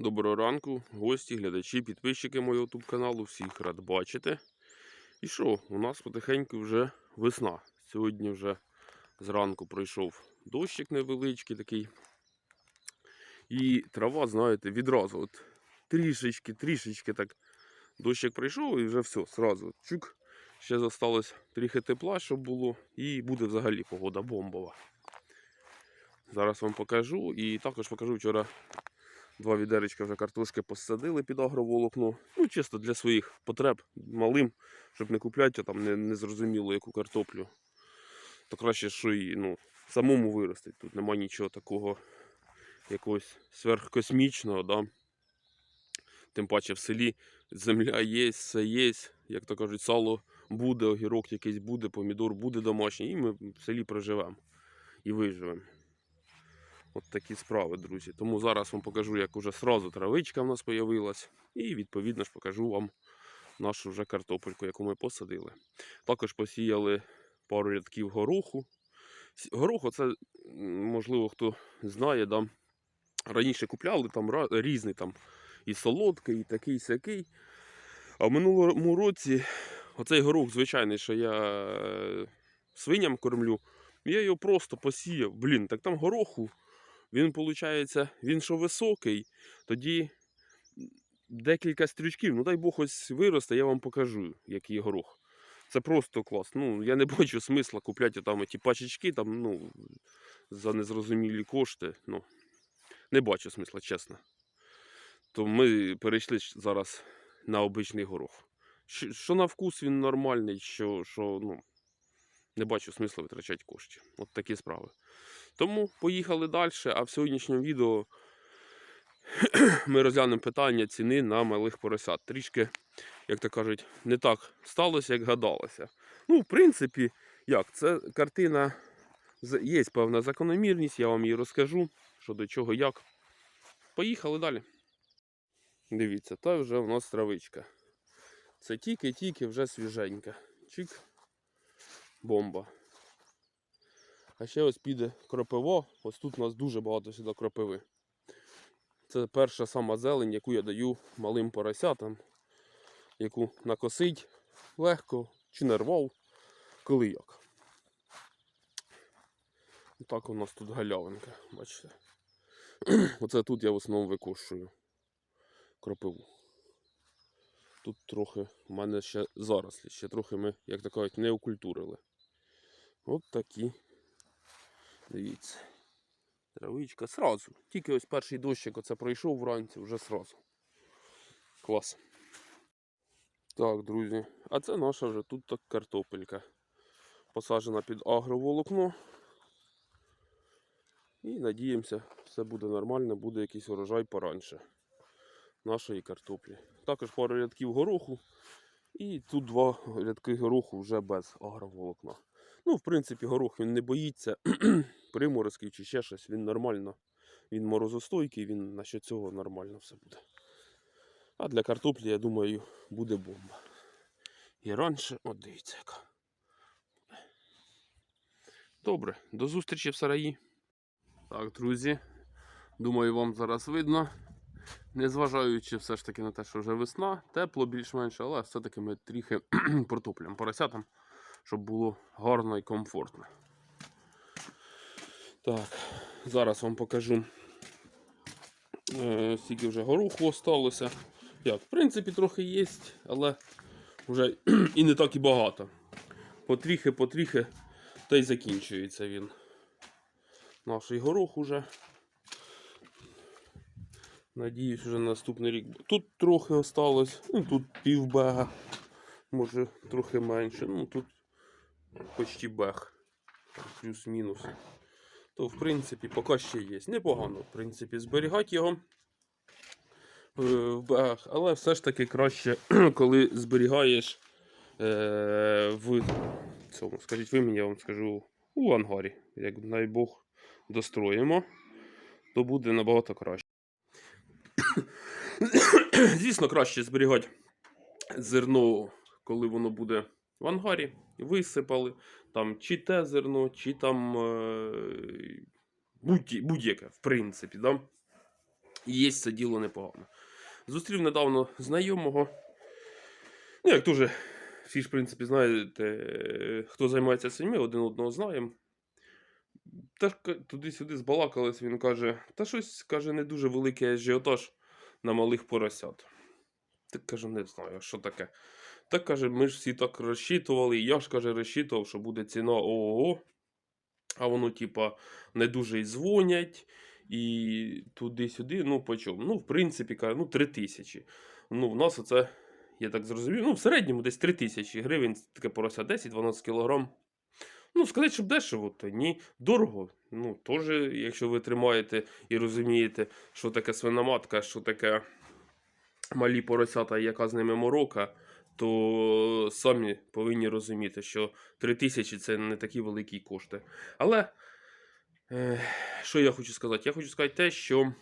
Доброго ранку, гості, глядачі, підписчики мого YouTube каналу. Всіх рад бачити. І що, у нас потихеньку вже весна. Сьогодні вже зранку пройшов дощик невеличкий такий. І трава, знаєте, відразу от трішечки, трішечки так дощик прийшов і вже все, сразу чук. Ще залишилось трохи тепла, щоб було, і буде взагалі погода бомбова. Зараз вам покажу і також покажу вчора Два відеречка вже картошки посадили під агроволокно. Ну, чисто для своїх потреб малим, щоб не купляти там не, не яку картоплю. То краще, що і ну, самому виростить. Тут нема нічого такого якогось сверхкосмічного. Да? Тим паче в селі земля є, все є. Як то кажуть, сало буде, огірок якийсь буде, помідор буде домашній, і ми в селі проживемо і виживемо. От такі справи, друзі. Тому зараз вам покажу, як уже сразу травичка в нас з'явилась. І відповідно ж покажу вам нашу вже картопельку, яку ми посадили. Також посіяли пару рядків гороху. С- Горох, це, можливо, хто знає, да, раніше купляли там різний там і солодкий, і такий сякий. А в минулому році оцей горох, звичайний, що я е, свиням кормлю, я його просто посіяв. Блін, так там гороху. Він, виходить, він що високий, тоді декілька стрючків, ну дай Бог ось виросте, я вам покажу, який горох. Це просто клас. Ну, я не бачу смисла купляти там ті пачечки там, ну, за незрозумілі кошти. Ну, не бачу смисла, чесно. То ми перейшли зараз на обичний горох. Що, що на вкус він нормальний, що, що ну, не бачу смисла витрачати коштів. От такі справи. Тому поїхали далі, а в сьогоднішньому відео ми розглянемо питання ціни на малих поросят. Трішки, як то кажуть, не так сталося, як гадалося. Ну, в принципі, як, це картина, є певна закономірність, я вам її розкажу, що до чого, як. Поїхали далі. Дивіться, та вже у нас травичка. Це тільки-тільки вже свіженька. Чик. Бомба. А ще ось піде кропиво. Ось тут у нас дуже багато сюди кропиви. Це перша сама зелень, яку я даю малим поросятам, яку накосить легко чи не рвав, коли як. Так у нас тут галявинка, бачите. Оце тут я в основному викошую кропиву. Тут трохи в мене ще зарослі, ще трохи ми, як то кажуть, не окультурили. От такі Дивіться. Травичка сразу. Тільки ось перший дощик оце пройшов вранці, вже сразу. Клас. Так, друзі. А це наша вже тут так картопелька. Посаджена під агроволокно. І надіємося, все буде нормально, буде якийсь урожай поранше нашої картоплі. Також пару рядків гороху. І тут два рядки гороху вже без агроволокна. Ну, в принципі, горох він не боїться приморозків чи ще щось, він нормально. Він морозостойкий, він насчет цього нормально все буде. А для картоплі, я думаю, буде бомба. І раніше, от дивіться яка. Добре, до зустрічі в сараї. Так, друзі, думаю, вам зараз видно. Незважаючи все ж таки на те, що вже весна, тепло більш-менш, але все-таки ми трохи протоплюємо поросятам, щоб було гарно і комфортно. Так, зараз вам покажу, е, скільки вже гороху осталося. Як, в принципі, трохи є, але вже і не так і багато. Потріхи, потріхи, та й закінчується він. Наш горох уже. Надіюсь, вже наступний рік. Тут трохи осталось, ну тут півбега, може трохи менше. Ну тут почти бег. Плюс-мінус. То в принципі поки ще є. Непогано, в принципі, зберігати його е, в бегах, але все ж таки краще, коли зберігаєш е, в цьому, скажіть ви мені, я вам скажу, у ангарі. Як дай Бог достроїмо, то буде набагато краще. Звісно, краще зберігати зерно, коли воно буде в ангарі. Висипали там чи те зерно, чи там е, будь- будь-яке, в принципі. Да? Є це діло непогано. Зустрів недавно знайомого. Ну, як дуже, всі ж, в принципі, знаєте, хто займається ми один одного знаємо. Та туди-сюди збалакались, він каже, та щось каже, не дуже великий ажіотаж на малих поросят. Так каже, не знаю, що таке. Так каже, ми ж всі так розчитували, я ж каже, розчитував, що буде ціна ого. А воно, типа, не дуже й дзвонять, і туди-сюди, ну по чому? Ну, в принципі, каже, ну, 3 тисячі. Ну, в нас оце, я так зрозумів, ну, в середньому десь 3 тисячі гривень, таке порося 10-12 кілограм. Ну, сказати, щоб дешево, то ні. Дорого. Ну, теж, якщо ви тримаєте і розумієте, що таке свиноматка, що таке малі поросята, яка з ними морока, то самі повинні розуміти, що 3 тисячі це не такі великі кошти. Але е, що я хочу сказати? Я хочу сказати те, що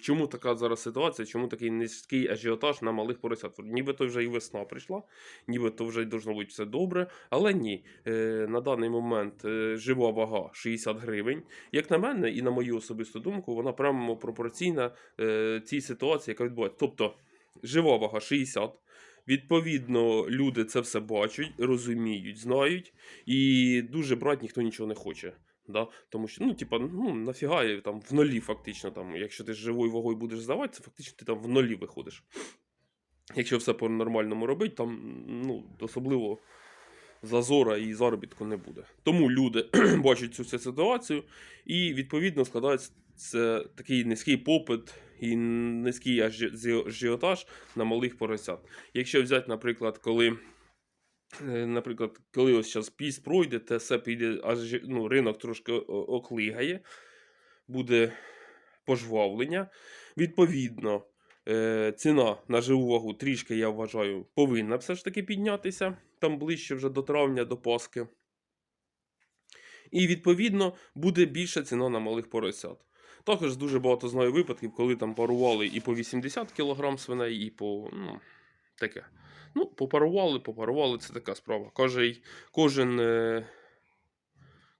чому така зараз ситуація, чому такий низький ажіотаж на малих поросят. Нібито вже і весна прийшла, нібито вже й должно бути все добре. Але ні, е, на даний момент е, жива вага 60 гривень. Як на мене, і на мою особисту думку, вона прямо пропорційна цій ситуації, яка відбувається. Тобто жива вага 60. Відповідно, люди це все бачать, розуміють, знають, і дуже брати ніхто нічого не хоче. Да? Тому що, ну, типа, ну, нафіга там в нолі, фактично, там, якщо ти з живою вагою будеш здавати, це фактично ти там в нолі виходиш. Якщо все по-нормальному робити, там ну, особливо зазора і заробітку не буде. Тому люди бачать цю ситуацію, і відповідно складається це такий низький попит і низький ажі- ажіотаж на малих поросят. Якщо взяти, наприклад, коли. е, Наприклад, коли ось зараз піст пройде, те все піде, аж ну, ринок трошки оклигає, буде пожвавлення. Відповідно, е, ціна на живу вагу трішки, я вважаю, повинна все ж таки піднятися там ближче вже до травня, до Пасхи. І відповідно буде більша ціна на малих поросят. Також дуже багато знаю випадків, коли там парували і по 80 кг свиней, і по ну, таке. Ну, попарували, попарували, це така справа. Кожен, кожен е,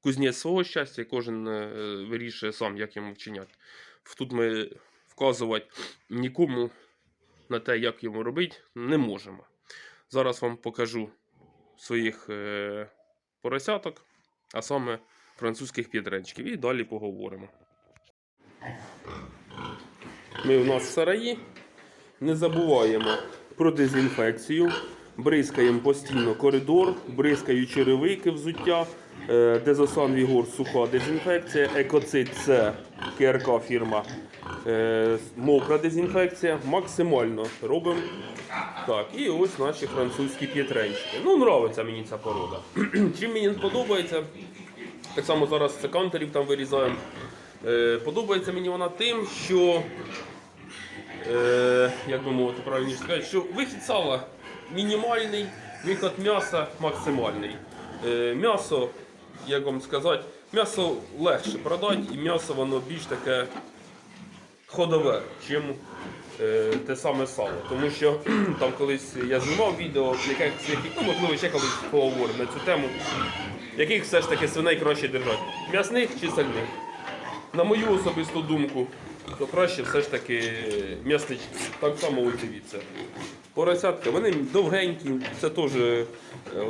кузнець свого щастя, кожен е, вирішує сам, як йому вчиняти. Тут ми вказувати нікому на те, як йому робити, не можемо. Зараз вам покажу своїх е, поросяток, а саме французьких підренчиків. І далі поговоримо. Ми у нас в сараї. Не забуваємо про дезінфекцію. Бризкаємо постійно коридор, бризкаю черевики взуття. Е, Дезосан Вігор суха дезінфекція. Екоцит це КРК фірма. Е, Мокра дезінфекція. Максимально робимо. Так, і ось наші французькі п'єтренчики. Ну, нравиться мені ця порода. Чим мені подобається, так само зараз це кантерів там вирізаємо. Е, подобається мені вона тим, що, е, як би мовити правильніше сказати, що вихід сала мінімальний, вихід м'яса максимальний. Е, м'ясо, як вам сказати, м'ясо легше продати, і м'ясо воно більш таке ходове, чим е, те саме сало. Тому що там колись я знімав відео, яких, ну, можливо, ще колись поговоримо на цю тему, яких все ж таки свиней краще держати. М'ясних чи сальних? На мою особисту думку, то краще все ж таки м'яснички. Так само дивіться. Поросятка, вони довгенькі, це теж е,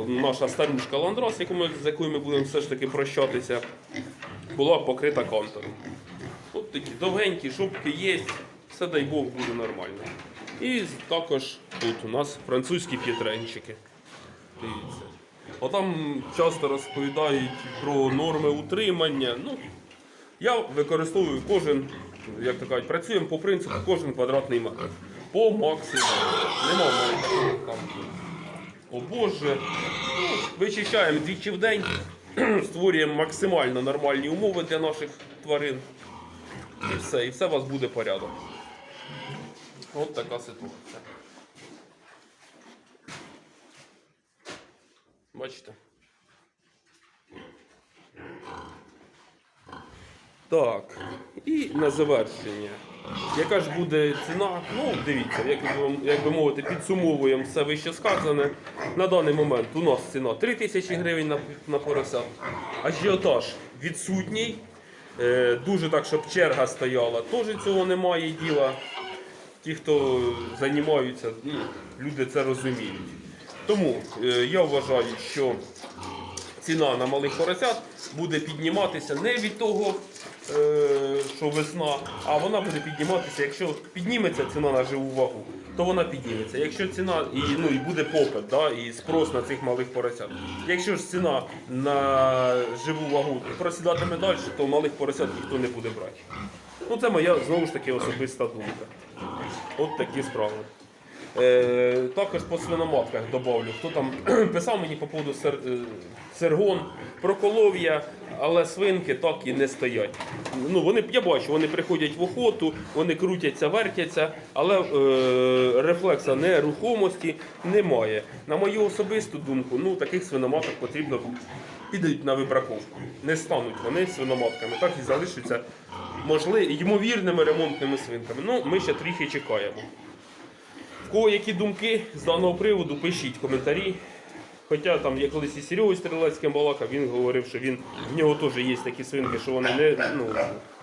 наша старушка ландрас, яку ми, з якою ми будемо все ж таки прощатися, була покрита контуром. От такі довгенькі шубки є, все дай Бог буде нормально. І також тут у нас французькі п'єтренчики. Дивіться. Отам часто розповідають про норми утримання. Ну, я використовую кожен, як то кажуть, працюємо по принципу кожен квадратний метр. По максимуму. Нема в мене такого там. О Боже. Ну, вичищаємо двічі в день, створюємо максимально нормальні умови для наших тварин. І все, і все у вас буде порядок. От така ситуація. Бачите? Так, і на завершення. Яка ж буде ціна? Ну, дивіться, як, би- як би мовити, підсумовуємо все вище сказане. На даний момент у нас ціна 3 тисячі гривень на, на порося. Ажіотаж відсутній. Е, дуже так, щоб черга стояла, теж цього немає діла. Ті, хто займаються, ну, люди це розуміють. Тому е, я вважаю, що ціна на малих поросят буде підніматися не від того, е, що весна, а вона буде підніматися. Якщо підніметься ціна на живу вагу, то вона підніметься. Якщо ціна і, ну, і буде попит, да, і спрос на цих малих поросят. Якщо ж ціна на живу вагу просідатиме далі, то малих поросят ніхто не буде брати. Ну, це моя знову ж таки особиста думка. От такі справи. Е, також по свиноматках добавлю. Хто там писав мені по поводу сер, е, сергон, проколов я, але свинки так і не стоять. Ну, вони, я бачу, вони приходять в охоту, вони крутяться, вертяться, але е, рефлекса нерухомості немає. На мою особисту думку, ну, таких свиноматок потрібно підуть на вибраковку. Не стануть вони свиноматками, так і залишаться можливо, ймовірними ремонтними свинками. Ну, ми ще трохи чекаємо. В кого які думки з даного приводу, пишіть коментарі. Хоча там я колись і Серегою Стрілецьким балакав, він говорив, що він, в нього теж є такі свинки, що вони не, ну,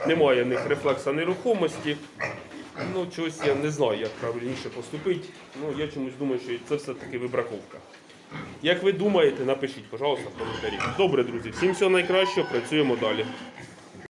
немає в них рефлекса нерухомості. Ну, чогось я не знаю, як правильніше поступити. Ну, я чомусь думаю, що це все-таки вибраковка. Як ви думаєте, напишіть, пожалуйста, в коментарі. Добре, друзі, всім всього найкращого, працюємо далі.